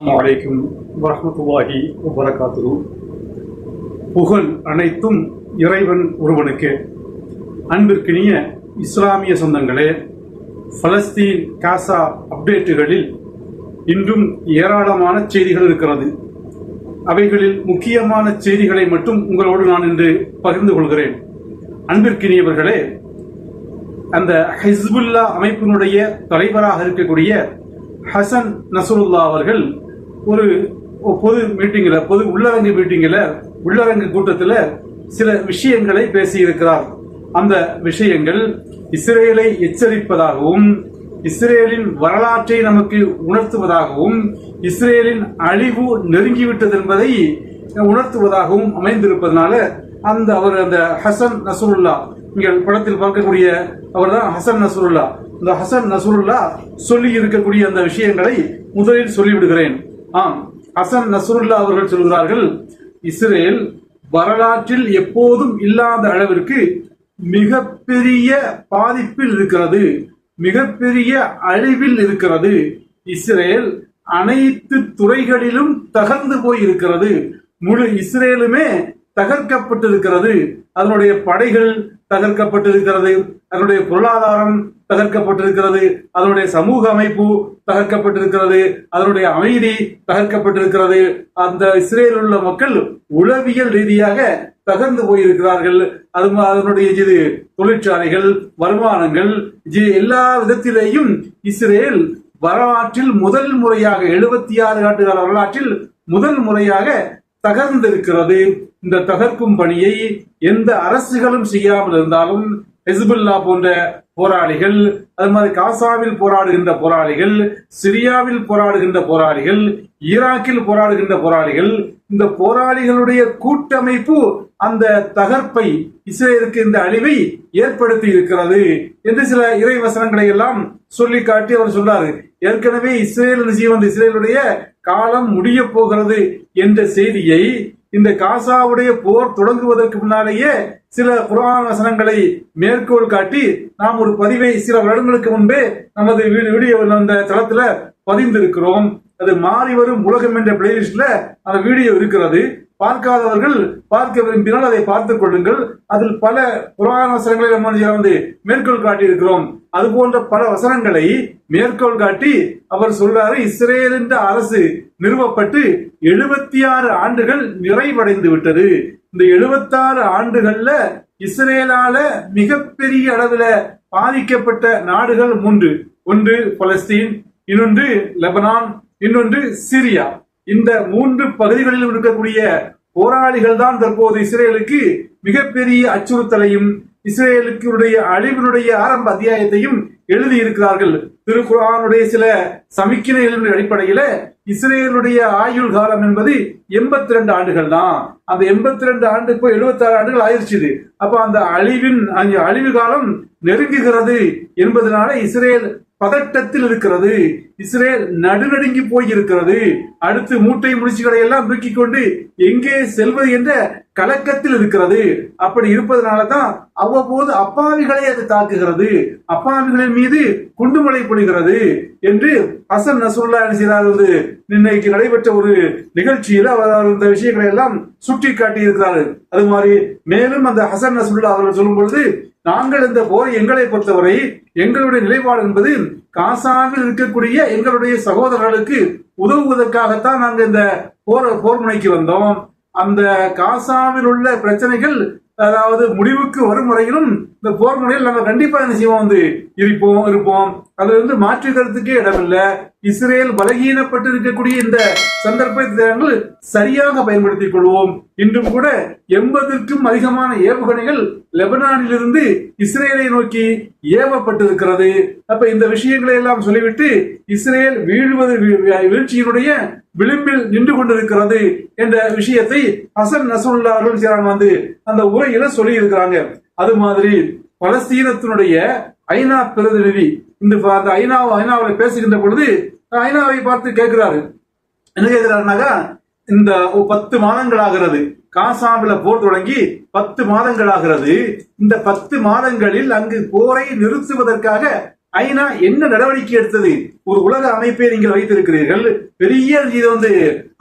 வலைக்கும் வரமத்துவாகி வபரகாத்துஹு. புகழ் அனைத்தும் இறைவன் ஒருவனுக்கு. அன்பிற்கினிய இஸ்லாமிய சொந்தங்களே பலஸ்தீன் காசா அப்டேட்டுகளில் இன்றும் ஏராளமான செய்திகள் இருக்கிறது. அவைகளில் முக்கியமான செய்திகளை மட்டும் உங்களோடு நான் இன்று பகிர்ந்து கொள்கிறேன். அன்பிற்கினியவர்களே அந்த ஹிஸ்புல்லா அமைப்பினுடைய தலைவராக இருக்கக்கூடிய ஹசன் நசருல்லா அவர்கள் ஒரு பொது மீட்டிங்கில் பொது உள்ளரங்கு மீட்டிங்கில் உள்ளரங்கு கூட்டத்தில் சில விஷயங்களை பேசியிருக்கிறார். அந்த விஷயங்கள் இஸ்ரேலை எச்சரிப்பதாகவும் இஸ்ரேலின் வரலாற்றை நமக்கு உணர்த்துவதாகவும் இஸ்ரேலின் அழிவு நெருங்கிவிட்டது என்பதை உணர்த்துவதாகவும் அமைந்திருப்பதனால அந்த அவர் அந்த ஹசன் நசருல்லா நீங்கள் படத்தில் பார்க்கக்கூடிய அவர் தான் ஹசன் நசருல்லா. இந்த ஹசன் நசருல்லா சொல்லி இருக்கக்கூடிய அந்த விஷயங்களை முதலில் சொல்லிவிடுகிறேன். ஆம். ஹசன் நசருல்லா அவர்கள் சொல்கிறார்கள் இஸ்ரேல் வரலாற்றில் எப்போதும் இல்லாத அளவிற்கு மிகப்பெரிய பாதிப்பில் இருக்கிறது மிகப்பெரிய அழிவில் இருக்கிறது. இஸ்ரேல் அனைத்து துறைகளிலும் தகர்ந்து போய் இருக்கிறது முழு இஸ்ரேலுமே தகர்க்கப்பட்டிருக்கிறது. அதனுடைய படைகள் தகர்க்கப்பட்டிருக்கிறது. அதனுடைய பொருளாதாரம் தகர்க்கப்பட்டிருக்கிறது. அதனுடைய சமூக அமைப்பு தகர்க்கப்பட்டிருக்கிறது. அதனுடைய அமைதி தகர்க்கப்பட்டிருக்கிறது. அந்த இஸ்ரேலில் உள்ள மக்கள் உளவியல் ரீதியாக தகர்ந்து போயிருக்கிறார்கள். அது அதனுடைய இது தொழிற்சாலைகள் வருமானங்கள் எல்லா விதத்திலேயும் இஸ்ரேல் வரலாற்றில் முதல் முறையாக எழுபத்தி ஆறு ஆண்டுகால வரலாற்றில் முதல் முறையாக தகர்ந்திருக்கிறது. இந்த தகர்க்கும் பணியை எந்த அரசுகளும் செய்யாமல் இருந்தாலும் ஹெஸ்புல்லா போன்ற போராளிகள் அது மாதிரி காசாவில் போராடுகின்ற போராளிகள் சிரியாவில் போராடுகின்ற போராளிகள் ஈராக்கில் போராடுகின்ற போராளிகள் இந்த போராளிகளுடைய கூட்டமைப்பு அந்த தகர்ப்பை இஸ்ரேலுக்கு இந்த அழிவை ஏற்படுத்தி இருக்கிறது என்று சில இறை வசனங்களை எல்லாம் சொல்லி காட்டி அவர் சொன்னார் ஏற்கனவே இஸ்ரேல் ஜீவன் இஸ்ரேலுடைய காலம் முடிய போகிறது. என்ற செய்தியை இந்த காசாவுடைய போர் தொடங்குவதற்கு முன்னாலேயே சில குரான் வசனங்களை மேற்கோள் காட்டி நாம் ஒரு பதிவை சில வருடங்களுக்கு முன்பே நமது வீடியோ அந்த தளத்துல பதிந்திருக்கிறோம். அது மாறி வரும் உலகம் என்ற பிளேலிஸ்ட்ல அந்த வீடியோ இருக்கிறது. பார்க்காதவர்கள் பார்க்க விரும்பினால் அதை பார்த்துக் கொள்ளுங்கள். அதில் பல புராண வசனங்களை நம்ம வந்து மேற்கோள் காட்டியிருக்கிறோம். அது போன்ற பல வசனங்களை மேற்கோள் காட்டி அவர் சொல்றாரு இஸ்ரேல் என்ற அரசு நிறுவப்பட்டு எழுபத்தி ஆறு ஆண்டுகள் நிறைவடைந்து விட்டது. இந்த எழுபத்தாறு ஆண்டுகள்ல இஸ்ரேலால மிகப்பெரிய அளவுல பாதிக்கப்பட்ட நாடுகள் மூன்று. ஒன்று பலஸ்தீன் இன்னொன்று லெபனான் இன்னொன்று சிரியா. இந்த மூன்று பகுதிகளிலும் இருக்கக்கூடிய போராளிகள் தான் தற்போது இஸ்ரேலுக்கு மிகப்பெரிய அச்சுறுத்தலையும் இஸ்ரேலுக்கு அழிவினுடைய ஆரம்ப அத்தியாயத்தையும் எழுதி இருக்கிறார்கள் திருக்குறானுடைய சில சமிக்கினைகளின் அடிப்படையில இஸ்ரேலுடைய ஆயுள் காலம் என்பது எண்பத்தி ரெண்டு ஆண்டுகள் தான். அந்த எண்பத்தி ரெண்டு ஆண்டு இப்போ எழுபத்தி ஆறு ஆண்டுகள் ஆயிடுச்சு அப்ப அந்த அழிவின் அழிவு காலம் நெருங்குகிறது என்பதனால இஸ்ரேல் பதட்டத்தில் இருக்கிறது. இஸ்ரேல் நடுநடுங்கி போயிருக்கிறது. அடுத்து மூட்டை முடிச்சுகளை எல்லாம் தூக்கி கொண்டு எங்கே செல்வது என்ற கலக்கத்தில் இருக்கிறது. அப்படி இருப்பதனால தான் அவ்வப்போது அப்பாவிகளை அது தாக்குகிறது. அப்பாவிகளின் மீது குண்டுமலை பொழிகிறது என்று ஹசன் நசுல்லா செய்தார் வந்து இன்னைக்கு நடைபெற்ற ஒரு நிகழ்ச்சியில் அவர் இந்த விஷயங்களை எல்லாம் சுட்டி காட்டி இருக்கிறார்கள் அது மாதிரி மேலும் அந்த ஹசன் நசுல்லா அவர்கள் சொல்லும் பொழுது நாங்கள் இந்த போர் எங்களை பொறுத்தவரை எங்களுடைய நிலைப்பாடு என்பது காசாவில் இருக்கக்கூடிய எங்களுடைய சகோதரர்களுக்கு உதவுவதற்காகத்தான் நாங்கள் இந்த போர் போர் முனைக்கு வந்தோம். அந்த காசாவில் உள்ள பிரச்சனைகள் அதாவது முடிவுக்கு வரும் வரையிலும் இந்த போர் முறையில் நம்ம கண்டிப்பா என்ன செய்வோம்? வந்து இருப்போம் இருப்போம். அது வந்து மாற்று கருத்துக்கே இடமில்லை. இஸ்ரேல் பலகீனப்பட்டு இருக்கக்கூடிய இந்த சந்தர்ப்பத்தை சரியாக பயன்படுத்திக் கொள்வோம். இன்றும் கூட எண்பதற்கும் அதிகமான ஏவுகணைகள் லெபனானிலிருந்து இஸ்ரேலை நோக்கி ஏவப்பட்டிருக்கிறது. அப்ப இந்த விஷயங்களை எல்லாம் சொல்லிவிட்டு இஸ்ரேல் வீழ்வது வீழ்ச்சியினுடைய விளிம்பில் நின்று கொண்டிருக்கிறது என்ற விஷயத்தை ஹசன் நசுல்லா அவர்கள் வந்து அந்த உரையில சொல்லி இருக்கிறாங்க அது மாதிரி பலஸ்தீனத்தினுடைய ஐநா பிரதிநிதி இந்த அந்த ஐநா ஐநாவில் பேசுகின்ற பொழுது ஐநாவை பார்த்து கேட்கிறாரு. என்ன கேட்கிறாருனாக்கா இந்த பத்து மாதங்கள் ஆகிறது காசாம்பில போர் தொடங்கி பத்து மாதங்கள் ஆகிறது இந்த பத்து மாதங்களில் அங்கு போரை நிறுத்துவதற்காக ஐநா என்ன நடவடிக்கை எடுத்தது? ஒரு உலக அமைப்பை நீங்கள் வைத்திருக்கிறீர்கள். பெரிய இது வந்து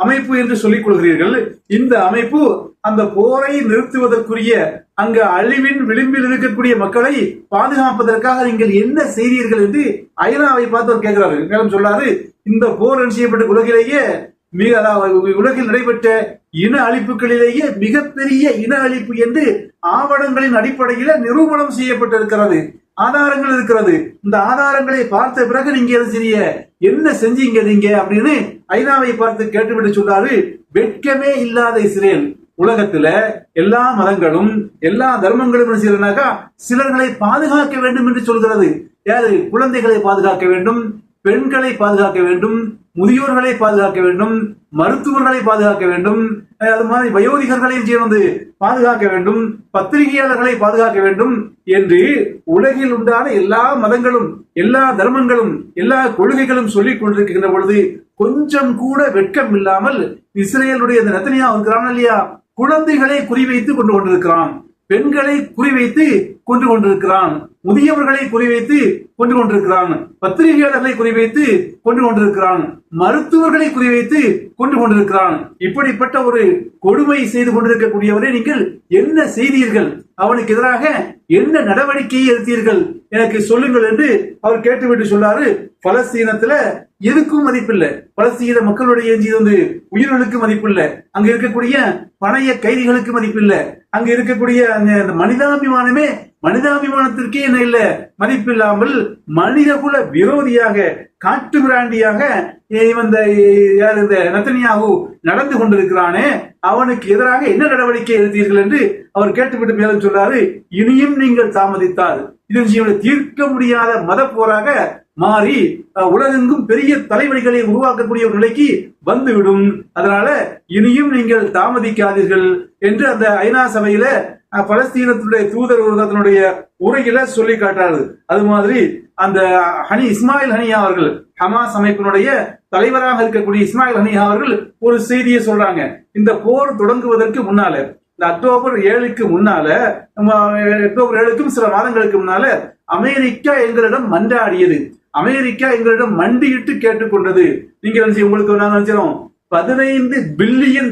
அமைப்பு என்று சொல்லிக் கொள்கிறீர்கள். இந்த அமைப்பு அந்த போரை நிறுத்துவதற்குரிய அங்கு அழிவின் விளிம்பில் இருக்கக்கூடிய மக்களை பாதுகாப்பதற்காக நீங்கள் என்ன செய்தீர்கள் என்று ஐநாவை பார்த்து அவர் கேட்கிறாரு. மேலும் சொல்றாரு இந்த போர் செய்யப்பட்ட உலகிலேயே மிக உலகில் நடைபெற்ற இன அழிப்புகளிலேயே மிகப்பெரிய இன அழிப்பு என்று ஆவணங்களின் அடிப்படையில நிரூபணம் செய்யப்பட்டிருக்கிறது. ஆதாரங்கள் இருக்கிறது. இந்த ஆதாரங்களை பார்த்த பிறகு நீங்க எது செய்ய என்ன செஞ்சீங்க நீங்க அப்படின்னு ஐநாவை பார்த்து கேட்டுவிட்டு சொன்னாரு வெட்கமே இல்லாத இஸ்ரேல். உலகத்துல எல்லா மதங்களும் எல்லா தர்மங்களும் என்ன செய்யறதுனாக்கா சிலர்களை பாதுகாக்க வேண்டும் என்று சொல்கிறது. யாரு? குழந்தைகளை பாதுகாக்க வேண்டும் பெண்களை பாதுகாக்க வேண்டும் முதியோர்களை பாதுகாக்க வேண்டும் மருத்துவர்களை பாதுகாக்க வேண்டும் அது மாதிரி வயோதிகர்களை வந்து பாதுகாக்க வேண்டும் பத்திரிகையாளர்களை பாதுகாக்க வேண்டும் என்று உலகில் உண்டான எல்லா மதங்களும் எல்லா தர்மங்களும் எல்லா கொள்கைகளும் சொல்லிக் கொண்டிருக்கின்ற பொழுது கொஞ்சம் கூட வெட்கம் இல்லாமல் இஸ்ரேலுடைய இந்த நத்தனியா இருக்கிறான் இல்லையா? குழந்தைகளை குறிவைத்து கொண்டு கொண்டிருக்கிறான். பெண்களை குறிவைத்து கொண்டு கொண்டிருக்கிறான் முதியவர்களை குறிவைத்து கொண்டு கொண்டிருக்கிறான் பத்திரிகையாளர்களை குறிவைத்து கொண்டு கொண்டிருக்கிறான் மருத்துவர்களை குறிவைத்து கொண்டு கொண்டிருக்கிறான் இப்படிப்பட்ட ஒரு கொடுமை செய்து கொண்டிருக்கக்கூடியவரை நீங்கள் என்ன செய்தீர்கள்? அவனுக்கு எதிராக என்ன நடவடிக்கையை எடுத்தீர்கள்? எனக்கு சொல்லுங்கள் என்று அவர் கேட்டுவிட்டு சொன்னாரு. பலஸ்தீனத்துல எதுக்கும் மதிப்பில்லை. பலஸ்தீன மக்களுடைய இது வந்து உயிர்களுக்கு மதிப்பில்லை. அங்க இருக்கக்கூடிய பணைய கைதிகளுக்கு மதிப்பில்லை. அங்க இருக்கக்கூடிய அந்த மனிதாபிமானமே மனிதாபிமானத்திற்கே என்ன இல்ல? மதிப்பில்லாமல் மனிதகுல விரோதியாக காட்டு பிராண்டியாக இவன் இந்த இந்த நத்தனியாகு நடந்து கொண்டிருக்கிறானே அவனுக்கு எதிராக என்ன நடவடிக்கை எடுத்தீர்கள் என்று அவர் கேட்டுவிட்டு மேலும் சொல்றாரு இனியும் நீங்கள் தாமதித்தால். இது இவனை தீர்க்க முடியாத மத போராக மாறி உலகெங்கும் பெரிய தலைவலிகளை உருவாக்கக்கூடிய ஒரு நிலைக்கு வந்துவிடும். அதனால இனியும் நீங்கள் தாமதிக்காதீர்கள் என்று அந்த ஐநா சபையில பலஸ்தீனத்துடைய தூதர் ஒரு தன்னுடைய உரையில சொல்லி காட்டாரு அது மாதிரி அந்த ஹனி இஸ்மாயில் ஹனியா அவர்கள் ஹமாஸ் அமைப்பினுடைய தலைவராக இருக்கக்கூடிய இஸ்மாயில் ஹனியா அவர்கள் ஒரு செய்தியை சொல்றாங்க. இந்த போர் தொடங்குவதற்கு முன்னால இந்த அக்டோபர் ஏழுக்கு முன்னால நம்ம அக்டோபர் ஏழுக்கும் சில மாதங்களுக்கு முன்னால அமெரிக்கா எங்களிடம் மன்றாடியது. அமெரிக்கா எங்களிடம் மண்டியிட்டு கேட்டுக்கொண்டது. நீங்க என்ன உங்களுக்கு நாங்க நினைச்சிடும் பதினைந்து பில்லியன்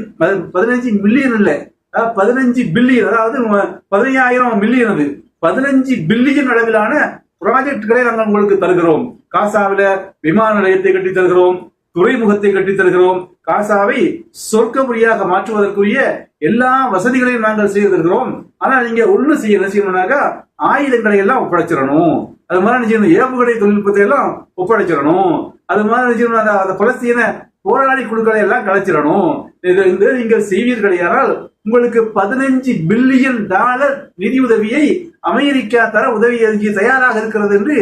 பதினைஞ்சு மில்லியன் இல்லை பதினஞ்சு பில்லியன் அதாவது ம- பதினையாயிரம் மில்லியன் அது. பதினஞ்சு பில்லியன் அளவிலான ப்ராஜெக்ட்களை நாங்கள் உங்களுக்கு தருகிறோம். காசாவில விமான நிலையத்தை கட்டி தருகிறோம் துறைமுகத்தை கட்டி தருகிறோம் காசாவை சொர்க்கபுரியாக மாற்றுவதற்குரிய எல்லா வசதிகளையும் நாங்கள் செய்து தருகிறோம். ஆனா நீங்க ஒண்ணு செய்ய என்ன செய்யணும்னாக்கா ஆயுதங்களை எல்லாம் ஒப்படைச்சிடணும். அது மாதிரி என்ன ஏவுகணை தொழில்நுட்பத்தை எல்லாம் ஒப்படைச்சிடணும். அது மாதிரி செய்யணும் அந்த- அந்த பலஸ்தீன போராளி குழுக்களை எல்லாம் கலைச்சிடணும். இது இது நீங்கள் செய்வீர்களேயானால் உங்களுக்கு பதினஞ்சு பில்லியன் டாலர் நிதி உதவியை அமெரிக்கா தர உதவி அறிக்கை தயாராக இருக்கிறது என்று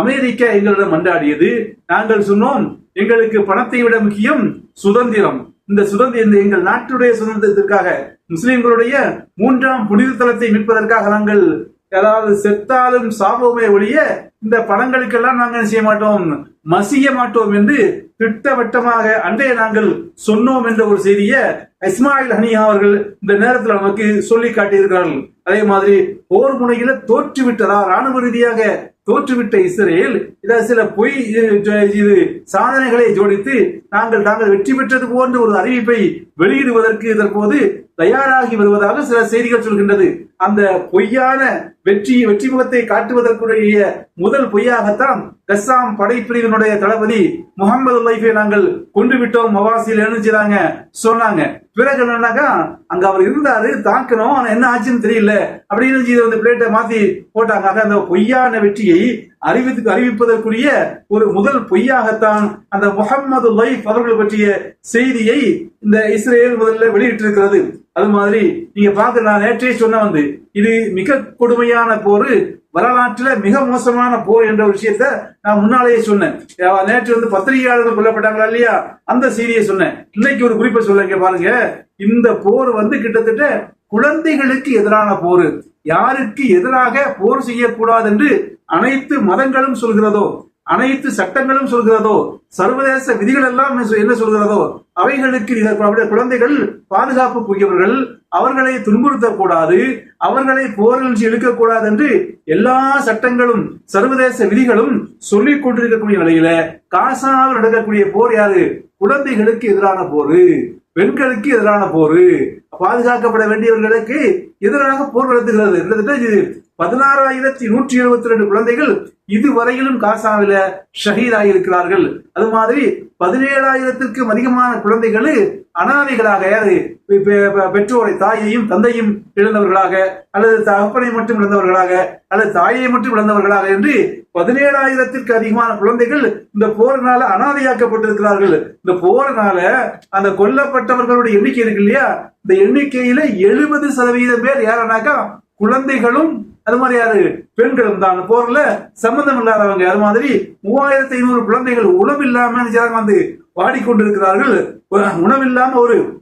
அமெரிக்கா எங்களிடம் மன்றாடியது. நாங்கள் சொன்னோம் எங்களுக்கு பணத்தை விட முக்கியம் சுதந்திரம். இந்த சுதந்திரம் இந்த எங்கள் நாட்டுடைய சுதந்திரத்திற்காக முஸ்லிம்களுடைய மூன்றாம் புனித தலத்தை மீட்பதற்காக நாங்கள் அதாவது செத்தாலும் சாபமே ஒழிய இந்த பணங்களுக்கெல்லாம் நாங்கள் செய்ய மாட்டோம்? மசிய மாட்டோம் என்று திட்டவட்டமாக அன்றைய நாங்கள் சொன்னோம் என்ற ஒரு செய்தியை இஸ்மாயில் ஹனியா அவர்கள் இந்த நேரத்தில் நமக்கு சொல்லி காட்டியிருக்கிறார்கள். அதே மாதிரி போர் முனையில தோற்றுவிட்டதா ராணுவ ரீதியாக தோற்றுவிட்ட இஸ்ரேல் இத சில பொய் இது இது சாதனைகளை ஜோடித்து நாங்கள் நாங்கள் வெற்றி பெற்றது போன்ற ஒரு அறிவிப்பை வெளியிடுவதற்கு தற்போது தயாராகி வருவதாக சில செய்திகள் சொல்கின்றது. அந்த பொய்யான வெற்றி வெற்றி முகத்தை காட்டுவதற்குரிய முதல் பொய்யாகத்தான் கஸ்ஸாம் படைப்பிரிவினுடைய தளபதி முகமது லைஃபை நாங்கள் கொண்டு விட்டோம் மவாசியில் எழுந்துச்சுதாங்க சொன்னாங்க. பிறகு என்னன்னாக்கா அங்க அவர் இருந்தாரு தாக்கணும் ஆனா என்ன ஆச்சுன்னு தெரியல. அப்படின்னு இதை வந்து பிளேட்டை மாத்தி போட்டாங்க. ஆக அந்த பொய்யான வெற்றியை அறிவித்து அறிவிப்பதற்குரிய ஒரு முதல் பொய்யாகத்தான் அந்த முகமது லைஃப் அவர்கள் பற்றிய செய்தியை இந்த இஸ்ரேல் முதல்ல வெளியிட்டிருக்கிறது. அது மாதிரி நீங்க பாக்க நான் நேற்றே சொன்ன வந்து இது மிக கொடுமையான போர் வரலாற்றுல மிக மோசமான போர் என்ற ஒரு விஷயத்த நான் முன்னாலேயே சொன்னேன். நேற்று வந்து பத்திரிகையாளர்கள் கொல்லப்பட்டாங்களா இல்லையா? அந்த செய்தியை சொன்னேன். இன்னைக்கு ஒரு குறிப்பை சொல்லுங்க பாருங்க. இந்த போர் வந்து கிட்டத்தட்ட குழந்தைகளுக்கு எதிரான போர். யாருக்கு எதிராக போர் செய்யக்கூடாது என்று அனைத்து மதங்களும் சொல்கிறதோ அனைத்து சட்டங்களும் சொல்கிறதோ சர்வதேச விதிகள் எல்லாம் என்ன சொல்கிறதோ அவைகளுக்கு அவருடைய குழந்தைகள் பாதுகாப்புக்குரியவர்கள் அவர்களை துன்புறுத்தக்கூடாது அவர்களை போரில் இழுக்கக்கூடாது என்று எல்லா சட்டங்களும் சர்வதேச விதிகளும் சொல்லிக் கொண்டிருக்கக்கூடிய நிலையில காசாவில் நடக்கக்கூடிய போர் யாரு? குழந்தைகளுக்கு எதிரான போரு பெண்களுக்கு எதிரான போரு. பாதுகாக்கப்பட வேண்டியவர்களுக்கு எதிராக போர் நடத்துகிறது கிட்டத்தட்ட இது பதினாறாயிரத்தி நூற்றி எழுபத்தி ரெண்டு குழந்தைகள் இதுவரையிலும் காசாவில ஷஹீதாகி இருக்கிறார்கள் அது மாதிரி பதினேழாயிரத்திற்கும் அதிகமான குழந்தைகள் அனாதைகளாக பெற்றோரை தாயையும் தந்தையும் இழந்தவர்களாக அல்லது தகப்பனை மட்டும் இழந்தவர்களாக அல்லது தாயை மட்டும் இழந்தவர்களாக என்று பதினேழாயிரத்திற்கு அதிகமான குழந்தைகள் இந்த போரினால அனாதையாக்கப்பட்டிருக்கிறார்கள். இந்த போரினால அந்த கொல்லப்பட்டவர்களுடைய எண்ணிக்கை இருக்கு இல்லையா? இந்த எண்ணிக்கையில எழுபது சதவீதம் பேர் யாருனாக்கா குழந்தைகளும் அது மாதிரி யாரு? பெண்களும் தான். போர்ல சம்பந்தம் இல்லாதவங்க. அது மாதிரி மூவாயிரத்தி ஐநூறு குழந்தைகள் உணவு இல்லாம வந்து வாடிக்கொண்டிருக்கிறார்கள். உணவில்லாம ஒரு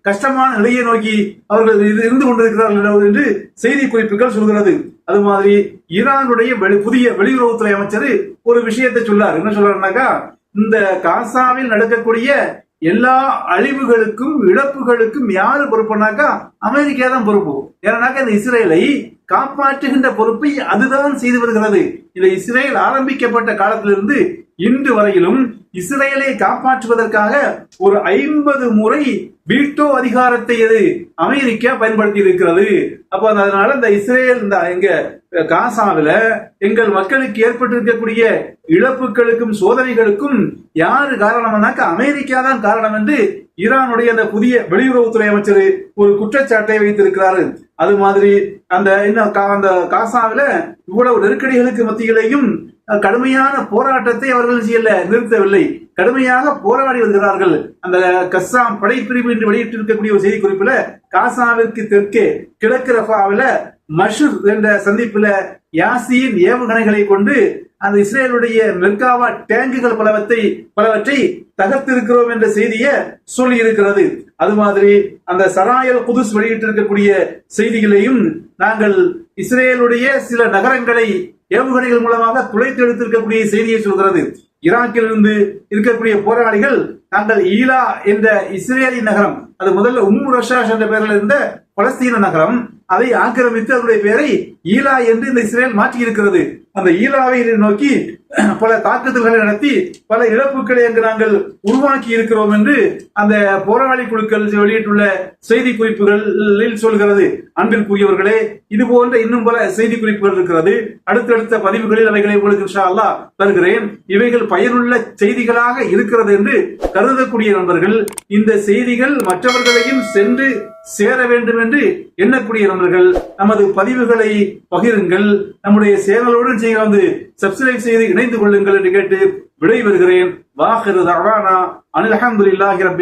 கஷ்டமான நிலையை நோக்கி அவர்கள் இருந்து கொண்டிருக்கிறார்கள் என்று செய்தி குறிப்புகள் சொல்கிறது. அது மாதிரி ஈரானுடைய வெளி- புதிய வெளியுறவுத்துறை அமைச்சர் ஒரு விஷயத்தை சொல்லார். என்ன சொல்றாருனாக்கா இந்த காசாவில் நடக்கக்கூடிய எல்லா அழிவுகளுக்கும் இழப்புகளுக்கும் யாரு பொறுப்புனாக்கா அமெரிக்கா தான் பொறுப்பு. ஏன்னாக்கா இந்த இஸ்ரேலை காப்பாற்றுகின்ற பொறுப்பை அதுதான் செய்து வருகிறது. இந்த இஸ்ரேல் ஆரம்பிக்கப்பட்ட காலத்திலிருந்து இன்று வரையிலும் இஸ்ரேலை காப்பாற்றுவதற்காக ஒரு ஐம்பது முறை வீட்டோ அதிகாரத்தை எது? அமெரிக்கா பயன்படுத்தி இருக்கிறது அப்ப அதனால இந்த இஸ்ரேல் இந்த எங்க காசாவில எங்கள் மக்களுக்கு ஏற்பட்டிருக்கக்கூடிய இழப்புகளுக்கும் சோதனைகளுக்கும் யாரு காரணம்னாக்க அமெரிக்கா தான் காரணம் என்று ஈரானுடைய அந்த புதிய வெளியுறவுத்துறை அமைச்சர் ஒரு குற்றச்சாட்டை வைத்திருக்கிறாரு. அது மாதிரி அந்த என்ன கா- அந்த காசாவில இவ்வளவு நெருக்கடிகளுக்கு மத்தியிலையும் கடுமையான போராட்டத்தை அவர்கள் செய்யல நிறுத்தவில்லை. கடுமையாக போராடி வருகிறார்கள். அந்த கஸ்ஸாம் படைப்பிரிவு என்று வெளியிட்டிருக்கக்கூடிய ஒரு செய்தி குறிப்புல காசாவிற்கு தெற்கே கிழக்கு ரஃபாவில மஷூர் என்ற சந்திப்பில் யாசியின் ஏவுகணைகளை கொண்டு அந்த இஸ்ரேலுடைய மெர்காவா டேங்குகள் பலவற்றை பலவற்றை தகர்த்திருக்கிறோம் என்ற செய்தியை சொல்லி இருக்கிறது அது மாதிரி அந்த சராயல் புதுஸ் வெளியிட்டிருக்கக்கூடிய செய்திகளையும் நாங்கள் இஸ்ரேலுடைய சில நகரங்களை ஏவுகணைகள் மூலமாக துளைத்து எடுத்திருக்கக்கூடிய செய்தியை சொல்கிறது. ஈராக்கில் இருந்து இருக்கக்கூடிய போராளிகள் நாங்கள் ஈலா என்ற இஸ்ரேலி நகரம் அது முதல்ல உம் ரஷாஷ் என்ற பெயரில் இருந்த பலஸ்தீன நகரம் அதை ஆக்கிரமித்து அதனுடைய பெயரை ஈலா என்று இந்த இஸ்ரேல் மாற்றி இருக்கிறது அந்த ஈராவியரை நோக்கி பல தாக்குதல்களை நடத்தி பல இழப்புகளை அங்கு நாங்கள் உருவாக்கி இருக்கிறோம் என்று அந்த போராளி குழுக்கள் வெளியிட்டுள்ள செய்தி குறிப்புகளில் சொல்கிறது. அன்பிற்குரியவர்களே இது போன்ற இன்னும் பல செய்தி குறிப்புகள் இருக்கிறது. அடுத்தடுத்த பதிவுகளில் அவைகளை உங்களுக்கு அல்லாஹ் தருகிறேன். இவைகள் பயனுள்ள செய்திகளாக இருக்கிறது என்று கருதக்கூடிய நண்பர்கள் இந்த செய்திகள் மற்றவர்களையும் சென்று சேர வேண்டும் என்று எண்ணக்கூடிய நண்பர்கள் நமது பதிவுகளை பகிருங்கள். நம்முடைய சேனலோடு செய்ய வந்து சப்ஸ்கிரைப் செய்து இணைந்து கொள்ளுங்கள் என்று கேட்டு விடைபெறுகிறேன் வாஹிரு தஅவானா. அனில் அல்ஹம்துலில்லாஹி ரப்பில்